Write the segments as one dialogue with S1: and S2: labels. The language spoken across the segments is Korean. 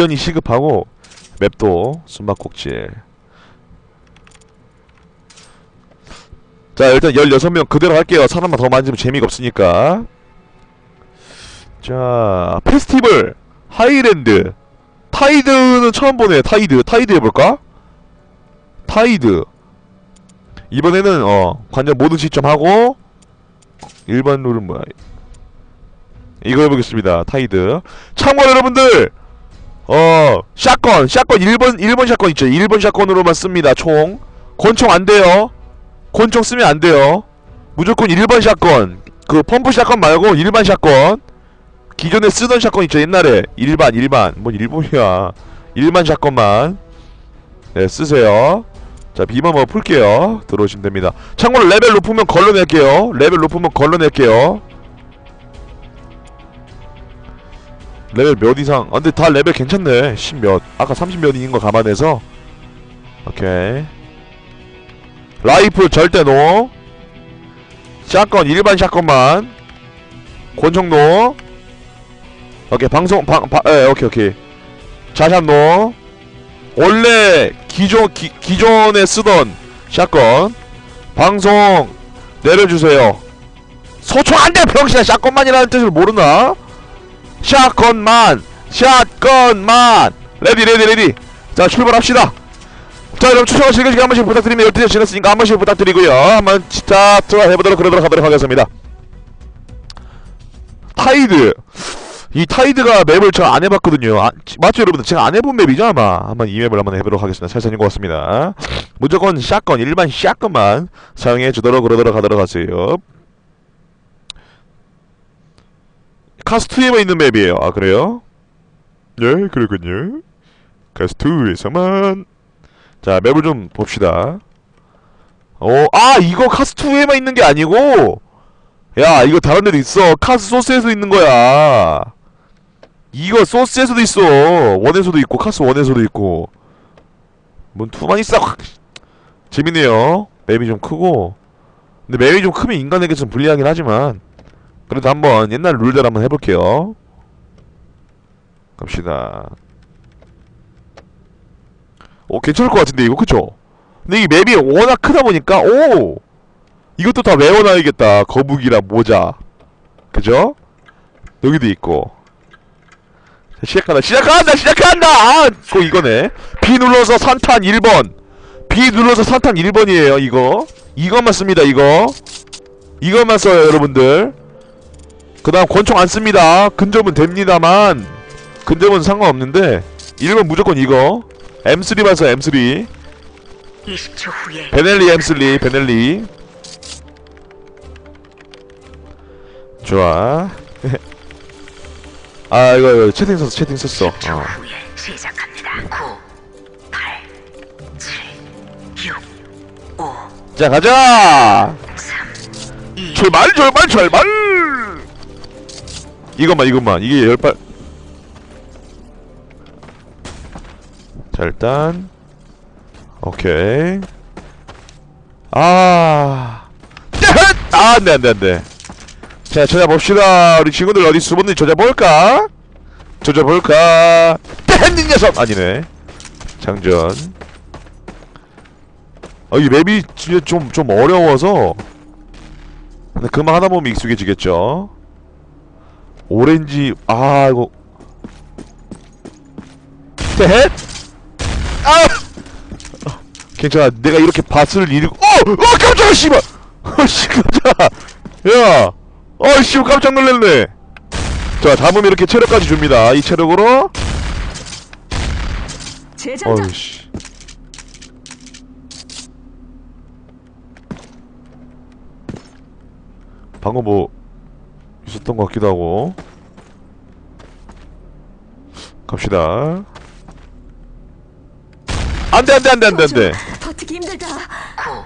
S1: 안전이 시급하고 맵도 숨바꼭질. 자 일단 16명 그대로 할게요. 사람만 더 만지면 재미가 없으니까. 자 페스티벌 하이랜드. 타이드는 처음 보네 타이드. 타이드 해볼까? 타이드. 이번에는 어 관전 모든 시점하고 일반 룰은 뭐야? 이거 해보겠습니다. 타이드. 참고로 여러분들 어 샷건 샷건 1번 1번 샷건 있죠. 1번 샷건으로만 씁니다 총. 권총 안 돼요. 권총 쓰면 안 돼요. 무조건 1번 샷건. 그 펌프 샷건 말고 일반 샷건. 기존에 쓰던 샷건 있죠 옛날에. 일반 일반. 뭔 일본이야. 일반 샷건만. 네 쓰세요. 자 비만 뭐 풀게요. 들어오시면 됩니다. 참고로 레벨 높으면 걸러낼게요. 레벨 높으면 걸러낼게요 레벨 몇 이상? 아 근데 다 레벨 괜찮네. 10몇. 아까 30몇인 거 감안해서. 오케이. 라이프 절대 노. 샷건 일반 샷건만. 권총 노. 오케이 방송 방, 바, 예, 오케이 오케이. 자샷 노. 원래 기존 기, 기존에 쓰던 샷건. 방송 내려주세요. 소총 안돼 병신아 샷건만이라는 뜻을 모르나 샷건만 샷건만. 레디 레디 레디. 자 출발합시다. 자 여러분 추천과 즐겨주기 한 번씩 부탁드립니다 12시 지났으니까 한 번씩 부탁드리고요. 한번 진짜 들어가해보도록 그러도록 하도록 하겠습니다. 타이드. 이 타이드가 맵을 저안 해봤거든요. 아, 지- 맞죠 여러분들? 제가 안 해본 맵이죠 아마. 한번 이 맵을 한번 해보도록 하겠습니다. 살살인 것 같습니다. 무조건 샷건 일반 샷건만 사용해 주도록 그러도록 하도록 하세요 카스트에만 있는 맵이에요. 아 그래요? 네 그렇군요. 카스트에서만. 자 맵을 좀 봅시다. 어, 아 이거 카스2에만 있는 게 아니고! 야 이거 다른 데도 있어. 카스 소스에서 있는 거야. 이거 소스에서도 있어. 원에서도 있고 카스 원에서도 있고. 뭔 투만 있어 재밌네요. 맵이 좀 크고. 근데 맵이 좀 크면 인간에게 좀 불리하긴 하지만 그래도 한번 옛날 룰대로 한번 해볼게요. 갑시다. 오 괜찮을 것 같은데 이거? 그쵸? 근데 이 맵이 워낙 크다 보니까 오! 이것도 다 외워놔야겠다. 거북이랑 모자. 그죠? 여기도 있고. 자, 시작한다. 시작한다! 시작한다! 아, 꼭 이거네. B 눌러서 산탄 1번. B 눌러서 산탄 1번이에요 이거. 이것만 씁니다 이거. 이것만 써요 여러분들 그 다음 권총 안 씁니다. 근접은 됩니다만 근접은 상관없는데 1번 무조건 이거. M3만 써 M3
S2: 20초 후에.
S1: 베넬리 M3 베넬리. 좋아. 아 이거 이거 채팅 썼어 채팅 썼어.
S2: 10초
S1: 어.
S2: 후에 시작합니다. 9, 8, 7, 6, 5,
S1: 자 가자!
S2: 3, 2,
S1: 출발 출발 출발 이것만 이것만. 이게 열발 자 일단. 오케이. 아. 아, 안돼 안돼 안돼. 자 찾아봅시다. 우리 친구들 어디 숨었는지 찾아볼까? 찾아볼까? 떼한닌 녀석! 아니네. 장전. 아, 이 맵이 진짜 좀, 좀 어려워서. 근데 그만 하다 보면 익숙해지겠죠. 오렌지 아 이거 헷! 아! 어, 괜찮아. 내가 이렇게 밭을 잃고 어! 어 깜짝아 씨발! 어씨 깜짝아! 야! 어 씨, 깜짝 놀랐네. 자, 잡으면 이렇게 체력까지 줍니다. 이 체력으로 어이씨. 방금 뭐 있었던 것 같기도 하고 갑시다 안돼 안돼 안돼 안돼 안돼
S3: 버티기 힘들다
S2: 9,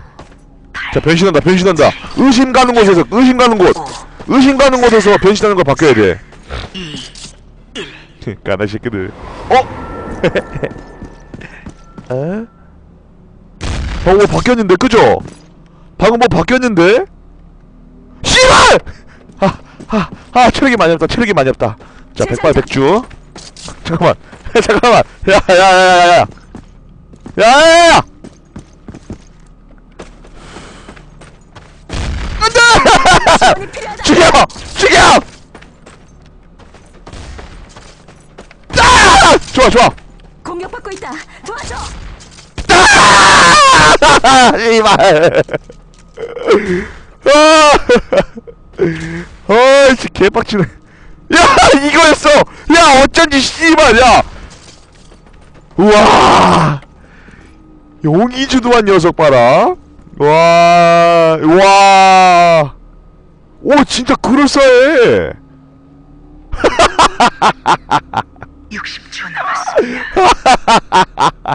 S1: 자 변신한다 변신한다 의심 가는 곳에서 의심 가는 곳
S2: 5,
S1: 의심 가는 곳에서 변신하는 걸 바뀌어야 돼
S2: 2,
S1: 까나 새끼들 어? 에? 방금 뭐 바뀌었는데 그죠? 방금 뭐 바뀌었는데? 씨발! 아, 아, 아 체력이 많이 없다 체력이 많이 없다 자 백발 백주 잠깐만 잠깐만 야야야야야 야야야야
S3: 지원이 필요하다.
S1: 죽여 죽여 아! 좋아 좋아
S3: 공격받고 있다. 도와줘.
S1: 아! 이발 아 어이씨 개빡치네 야 이거였어! 야 어쩐지 씨발 야! 우와! 용이 주도한 녀석 봐라. 와 와! 오 진짜 그럴싸해!
S2: 60초 남았습니다.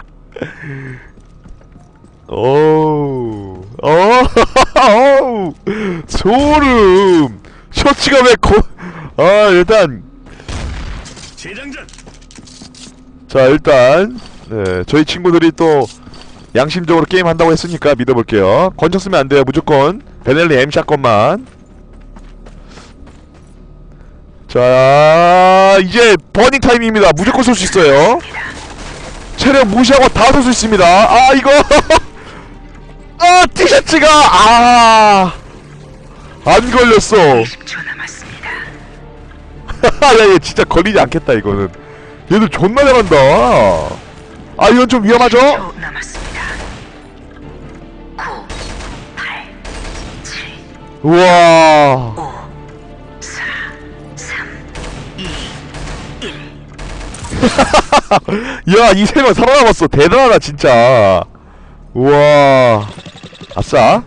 S1: 오우 어우 소름! 셔츠가 왜 거 아 일단. 자 일단 네, 저희 친구들이 또 양심적으로 게임 한다고 했으니까 믿어볼게요. 권총 쓰면 안 돼요 무조건. 베넬리 M 샷건만. 자 이제 버닝 타임입니다. 무조건 쏠 수 있어요. 체력 무시하고 다 쏠 수 있습니다. 아 이거. 아 티셔츠가 아 안 걸렸어.
S2: 10초 남았습니다.
S1: 야얘 진짜 걸리지 않겠다 이거는 얘들 존나 잘한다 아 이건 좀 위험하죠?
S2: 10초 남았습니다. 9, 8, 7,
S1: 우와
S2: 5, 4, 3, 2, 1.
S1: 야이 세 명 살아남았어 대단하다 진짜 우와 아싸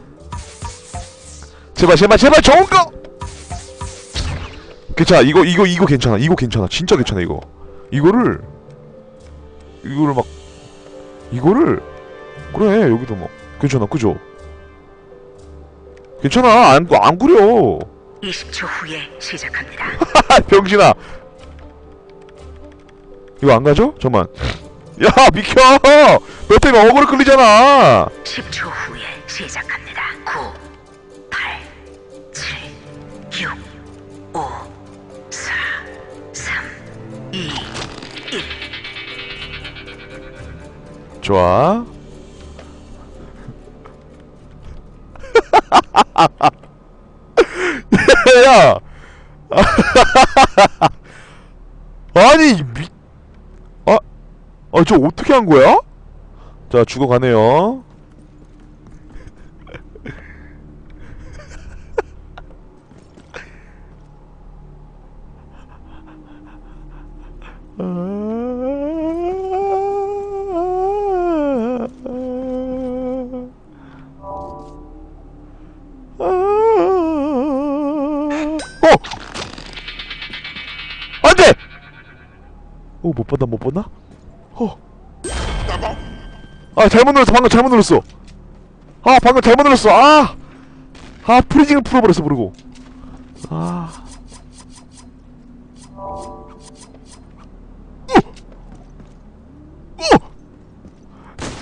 S1: 제발 제발 제발 좋은 거 괜찮아. 이거 이거 이거 괜찮아. 이거 괜찮아. 진짜 괜찮아 이거. 이거를 이거를 막 이거를 그래 여기도 뭐. 괜찮아. 그죠? 괜찮아. 안, 안 구려.
S2: 20초 후에 시작합니다.
S1: 병신아! 이거 안 가죠? 잠만. 야 비켜! 너 때문에 어그로 끌리잖아!
S2: 10초 후에 시작합니다.
S1: 좋아 야 아니 미... 아... 아, 저 어떻게 한 거야? 자, 죽어가네요. 오, 못 봤나, 못 봤나? 어. 아, 잘못 눌렀어, 방금 잘못 눌렀어. 아, 방금 잘못 눌렀어, 아! 아, 프리징을 풀어버렸어, 모르고. 아.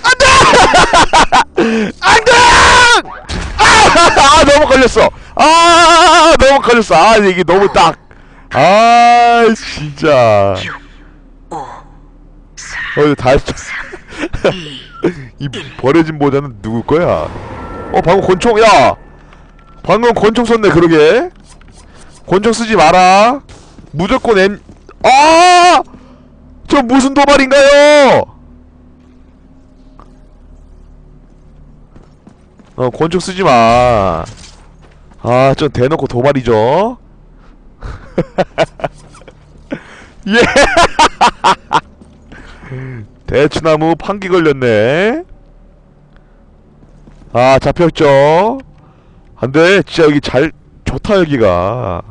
S1: 안 돼! 아, 아, 너무 걸렸어. 아, 너무 걸렸어. 아, 이게 너무 딱. 아, 진짜.
S2: 6, 5, 4,
S1: 어, 다,
S2: 3, 2,
S1: 이 버려진 모자는 누구 거야? 어, 방금 권총, 야! 방금 권총 썼네, 그러게. 권총 쓰지 마라. 무조건 M, 아! 저 무슨 도발인가요? 어, 권총 쓰지 마. 아, 좀 대놓고 도발이죠. 예! 대추나무 판기 걸렸네. 아, 잡혔죠? 안 돼. 진짜 여기 잘, 좋다, 여기가.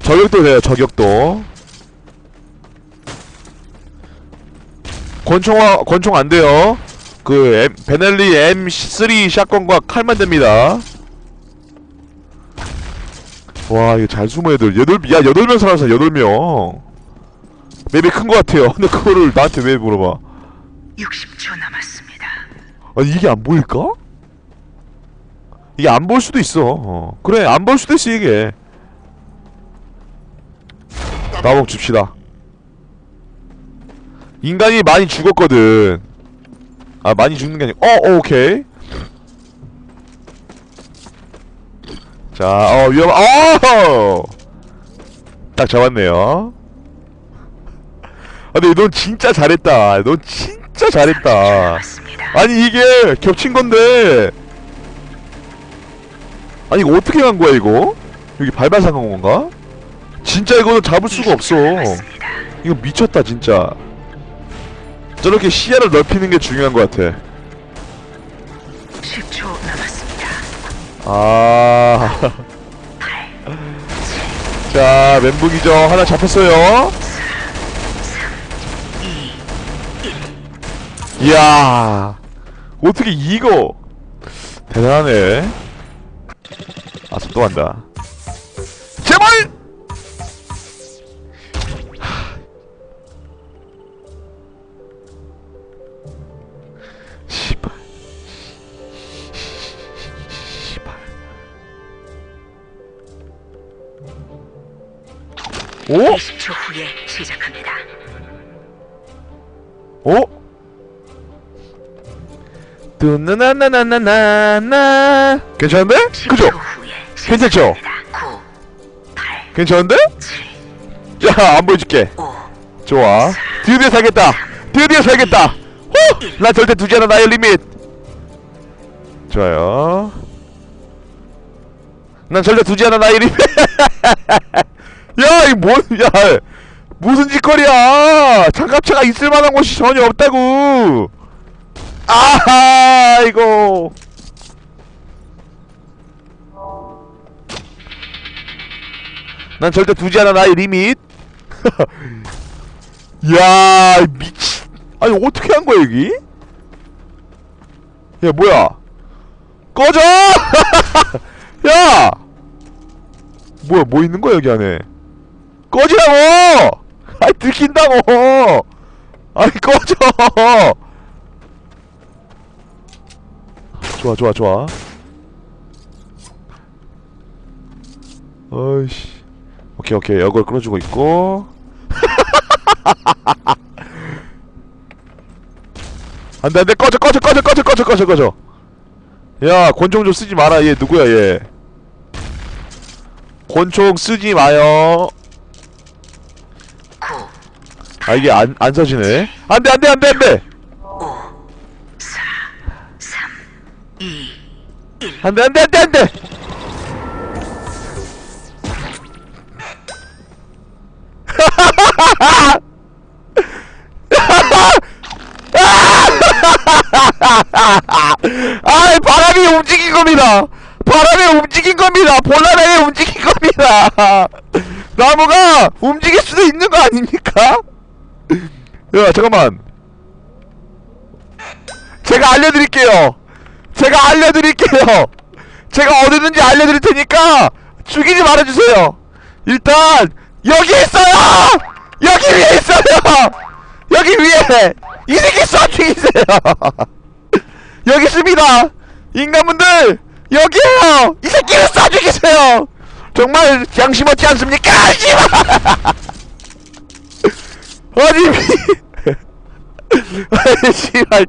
S1: 저격도 돼요, 저격도. 권총, 권총 안 돼요. 그, M, 베넬리 M3 샷건과 칼만 됩니다. 와, 이거 잘 숨어, 애들. 여덟, 야, 여덟 명 살아서 여덟 명. 맵이 큰 것 같아요. 근데 그거를 나한테 왜 물어봐?
S2: 60초 남았습니다.
S1: 아 이게 안 보일까? 이게 안 볼 수도 있어. 어. 그래 안 볼 수도 있어 이게. 나봉 줍시다 인간이 많이 죽었거든 아 많이 죽는 게 아니고 어, 어 오케이 자 어 위험 어 딱 잡았네요 아, 근데 넌 진짜 잘했다 넌 진짜
S2: 30초
S1: 잘했다. 아니 이게 겹친 건데 아니 이거 어떻게 간 거야 이거? 여기 발발상 간 건가? 진짜 이거는 잡을 수가 없어
S2: 20초 남았습니다.
S1: 이거 미쳤다 진짜 저렇게 시야를 넓히는 게 중요한 것 같아
S2: 10초 남았습니다.
S1: 아...
S2: 8,
S1: 자 멘붕이죠 하나 잡혔어요 이야 어떻게 이거 대단하네 아저 또 간다 제발 오?
S2: 20초 후에 시작합니다.
S1: 어? 뚜나나나나나나 괜찮은데?
S2: 10초
S1: 그죠? 괜찮죠?
S2: 시작합니다. 9, 8,
S1: 괜찮은데?
S2: 7,
S1: 야, 안 보여줄게.
S2: 5,
S1: 좋아. 드디어 살겠다. 드디어 살겠다. 후! 난 절대 두지 않아 나의 리밋. 좋아요. 난 절대 두지 않아 나의 리밋. 야, 이 뭔, 야, 무슨 짓거리야? 장갑차가 있을 만한 곳이 전혀 없다고. 아하, 이거. 난 절대 두지 않아 나의 리밋. 야 미치 아니 어떻게 한 거야 여기? 야 뭐야 꺼져! 야 뭐야 뭐 있는 거야 여기 안에 꺼지라고! 아니 들킨다고! 아니 꺼져! 좋아 좋아 좋아. 어이씨. 오케이 오케이. 이걸 끌어주고 있고. 안돼 안돼. 꺼져 꺼져 꺼져 꺼져 꺼져 꺼져 꺼져. 야 권총 좀 쓰지 마라. 얘 누구야 얘? 권총 쓰지 마요.
S2: 9,
S1: 아 이게 안, 안 써지네. 안돼 안돼 안돼 안돼
S2: 5, 4, 3, 2,
S1: 안돼 안돼 안돼 안돼! 아 바람이 움직인 겁니다. 바람이 움직인 겁니다. 볼라라에 움직인 겁니다. 나무가 움직일 수도 있는 거 아닙니까? 야 잠깐만. 제가 알려드릴게요 제가 알려드릴게요. 제가 어디 있는지 알려드릴 테니까 죽이지 말아주세요. 일단 여기 있어요! 여기 위에 있어요! 여기 위에! 이 새끼 쏴 죽이세요! 여기 있습니다! 인간분들 여기에요! 이 새끼를 쏴 죽이세요! 정말 양심 없지 않습니까? 씨발 아니 미- 아이 씨발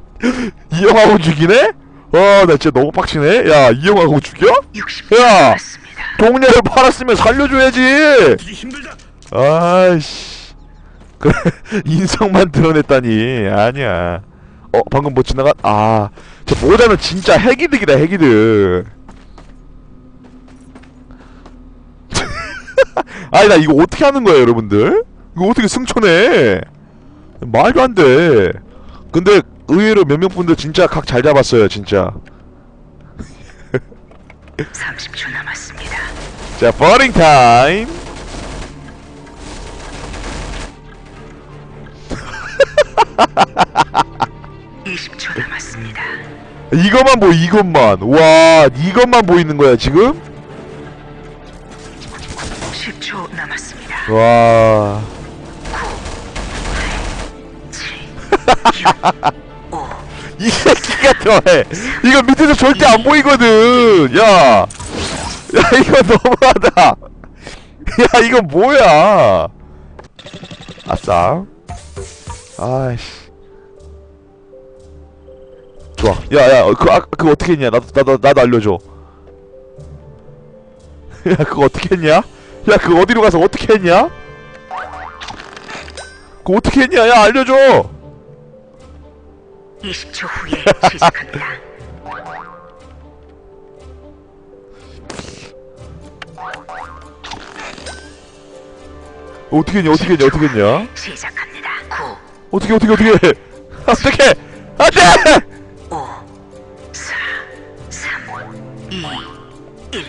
S1: 이용하고 죽이네? 와 나 진짜 너무 빡치네 야 이용하고 죽여?
S2: 60초
S1: 야!
S2: 남았습니다.
S1: 동료를 팔았으면 살려줘야지. 아이씨 그래 인성만 드러냈다니 아니야 어 방금 뭐 지나가 아저 모자는 진짜 핵이득이다 핵이득 아니 나 이거 어떻게 하는 거야 여러분들 이거 어떻게 승천해 말도 안 돼 근데 의외로 몇몇 분들 진짜 각 잘 잡았어요 진짜
S2: 30초 남았습니다.
S1: 자 버링 타임
S2: 20초 남았습니다.
S1: 이것만 보여 이것만 와 이것만 보이는 거야 지금
S2: 10초 남았습니다.
S1: 와
S2: 7, 6, 5,
S1: 이 새끼가 더해. 이거 밑에서 절대 안 보이거든. 야. 야 이거 너무하다. 야 이거 뭐야? 아싸. 아이씨. 좋아. 야야 그, 아, 그거 어떻게 했냐? 나도 나도 나도 알려줘. 야 그거 어떻게 했냐? 야 그거 어디로 가서 어떻게 했냐? 그거 어떻게 했냐? 야 알려줘
S2: 20초 후에 시작합니다.
S1: 어떻게 했냐 어떻게 했냐 어떻게 했냐
S2: 시작합니다. 9,
S1: 어떻게 어떻게 어떻게 어떻게 안돼
S2: 5, 4, 3, 2, 1.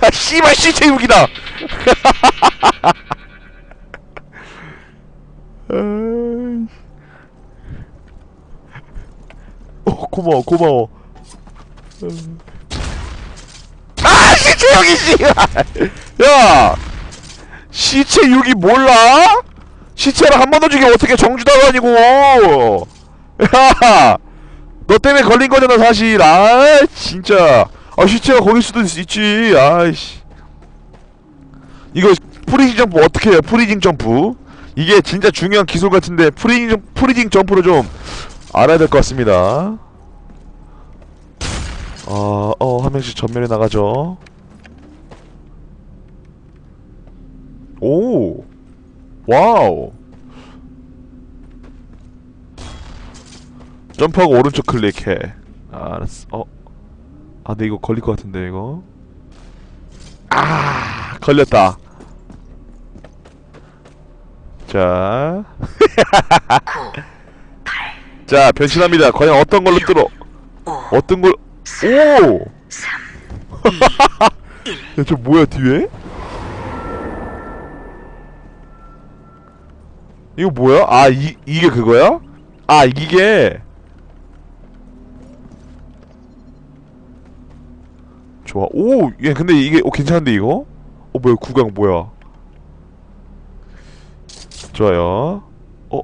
S1: 아 씨발 씨 체육이다 아이. 어 고마워. 고마워 아 시체육이 씨야! 시체육이 몰라? 시체를 한 번도 죽이 어떻게 정주다가 아니고! 야 너 때문에 걸린 거잖아 사실. 아 진짜. 아 시체가 거길 수도 있- 있지. 아이씨. 이거 프리징 점프 어떻게 해요 프리징 점프? 이게 진짜 중요한 기술 같은데 프리징, 점- 프리징 점프를 좀 알아야 될 것 같습니다 어, 어, 한 명씩 전면에 나가죠 오 와우 점프하고 오른쪽 클릭해 아, 알았어 어 아, 근데 이거 걸릴 것 같은데, 이거. 아, 걸렸다. 자. 자, 변신합니다. 과연 어떤 걸로 뚫어?
S2: 5,
S1: 어떤 걸, 오!
S2: 3,
S1: 야, 저 뭐야, 뒤에? 이거 뭐야? 아, 이, 이게 그거야? 아, 이게. 좋아. 오, 예, 근데 이게, 오, 괜찮은데, 이거? 어, 뭐야, 구강 뭐야? 좋아요. 어?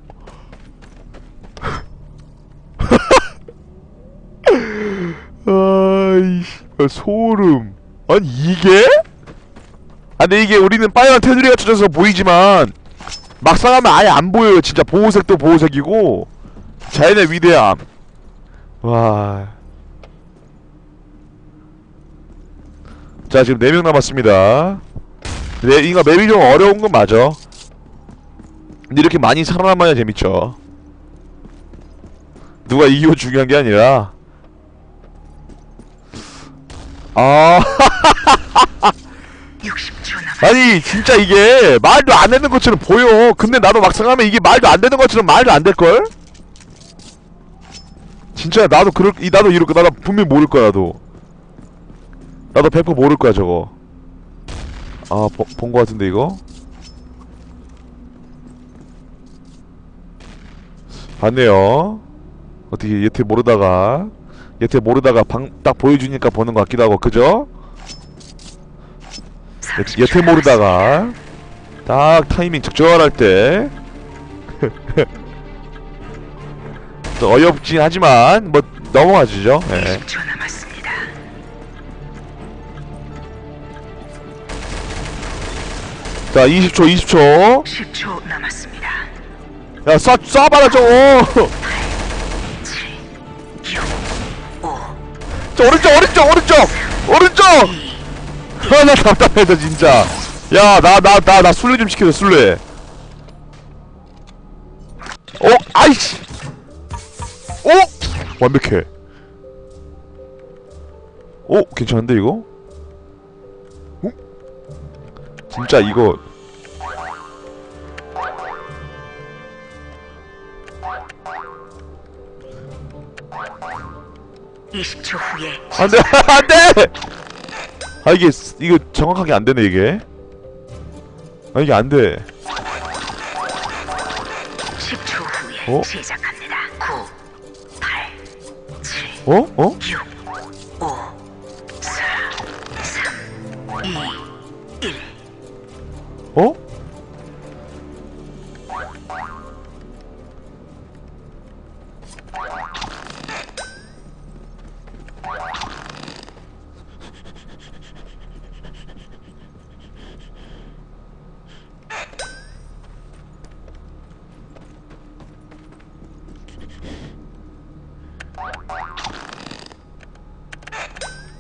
S1: 아이씨, 아, 소름. 아니, 이게? 아, 근데 이게 우리는 빨간 테두리가 쳐져서 보이지만, 막상 하면 아예 안 보여요. 진짜 보호색도 보호색이고, 자연의 위대함. 와. 자, 지금 4명 남았습니다. 네, 이거 맵이 좀 어려운 건 맞아. 근데 이렇게 많이 살아남아야 재밌죠. 누가 이기고 중요한 게 아니라. 아,
S2: 60초 남았습니다.
S1: 아니, 진짜 이게 말도 안 되는 것처럼 보여. 근데 나도 막상 하면 이게 말도 안 되는 것처럼 말도 안 될걸? 진짜 나도 그럴, 이 나도 이럴 거, 나도 분명히 모를 거야, 나도. 나도 100% 모를 거야, 저거. 아, 본 거 같은데, 이거? 봤네요. 어떻게 예태 모르다가 예태 모르다가 방 딱 보여주니까 보는 것 같기도 하고 그죠? 예-
S2: 30초
S1: 예태 모르다가 딱 타이밍 적절할 때 또 어이없긴 하지만 뭐 넘어가 주죠. 예.
S2: 20초 남았습니다.
S1: 자 20초 20초
S2: 10초 남았습니다.
S1: 야 쏴, 쏴봐라 저거 저 오른쪽 오른쪽 오른쪽! 오른쪽! 아나 답답해져 진짜. 야 나 나 나 나 술래 좀 시켜줘 술래. 어 아이씨! 어? 완벽해. 어 괜찮은데 이거? 어? 진짜 이거
S2: 20초 후에
S1: 안돼 안돼 아 이게 스- 이거 정확하게 안 되네 이게 아 이게 안돼
S2: 10초 후에
S1: 어?
S2: 시작합니다. 9, 8, 7,
S1: 어 어?
S2: 6, 5, 4, 3, 2, 1.
S1: 어?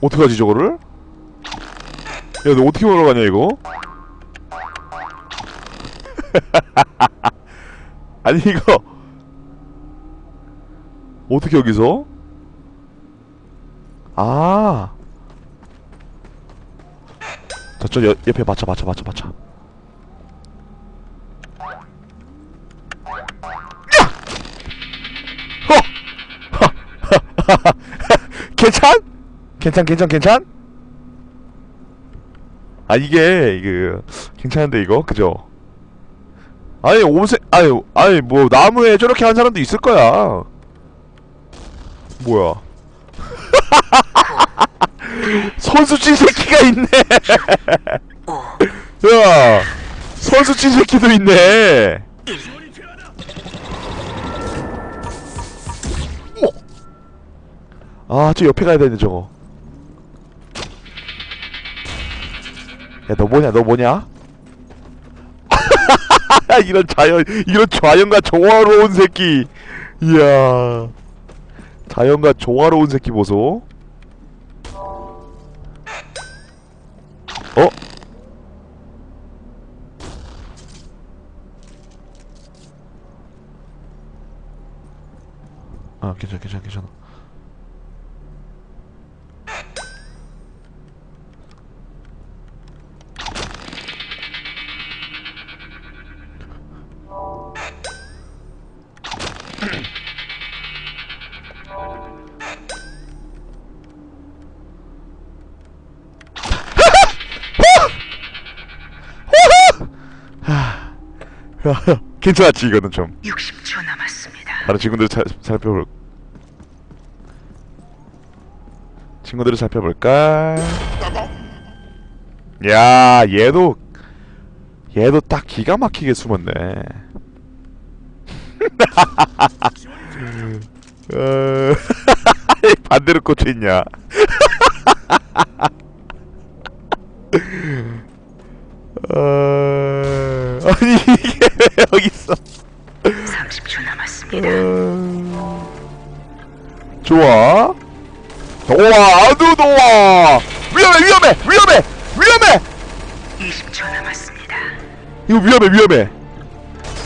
S1: 어떡하지 저거를? 야 너 어떻게 올라가냐 이거? 아니 이거 어떻게 여기서? 아 저쪽 옆- 옆에 맞춰 맞춰 맞춰 맞춰 괜찮? 괜찮 괜찮 괜찮? 아 이게 이게 괜찮은데 이거 그죠? 아니 옷에 아니 아니 뭐 나무에 저렇게 한 사람도 있을 거야. 뭐야? 선수친 새끼가 있네. 야 선수친 새끼도 있네.
S4: 지원이 필요하다.
S1: 아, 저 옆에 가야 되는데 저거. 야, 너 뭐냐? 너 뭐냐? 이런 자연, 이런 자연과 조화로운 새끼. 이야. 자연과 조화로운 새끼 보소. 어? 아, 괜찮아, 괜찮아, 괜찮아. 괜찮았지 이거는 좀.
S2: 60초 남았습니다.
S1: 다른 친구들 살, 살펴볼 친구들을 살펴볼까? 야 얘도 얘도 딱 기가 막히게 숨었네. 어, 반대로 꽂혀있냐? 어, 아니 여기 있어
S2: 30초 남았습니다.
S1: 어... 좋아. 도와, 아주 도와. 위험해, 위험해, 위험해, 위험해.
S2: 20초 남았습니다.
S1: 이거 위험해, 위험해.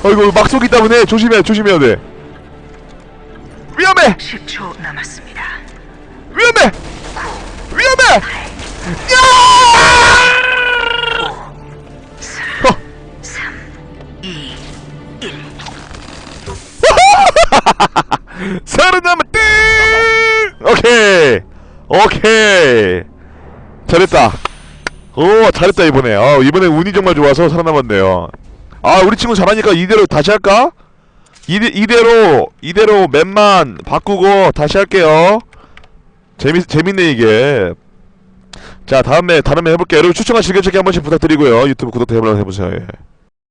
S1: 어 이거 막속이 때문에 조심해, 조심해야 돼. 위험해,
S2: 10초 남았습니다.
S1: 위험해, 위험해. 야! 살아남은 띵! 오케이, 오케이. 잘했다. 오, 잘했다 이번에. 아, 이번에 운이 정말 좋아서 살아남았네요. 아, 우리 친구 잘하니까 이대로 다시 할까? 이대, 이대로 이대로 맵만 바꾸고 다시 할게요. 재미 재밌네 이게. 자, 다음에 맵 해볼게요. 여러분 추천과 즐겨찾기 한 번씩 부탁드리고요. 유튜브 구독 해보려고 해보세요. 예.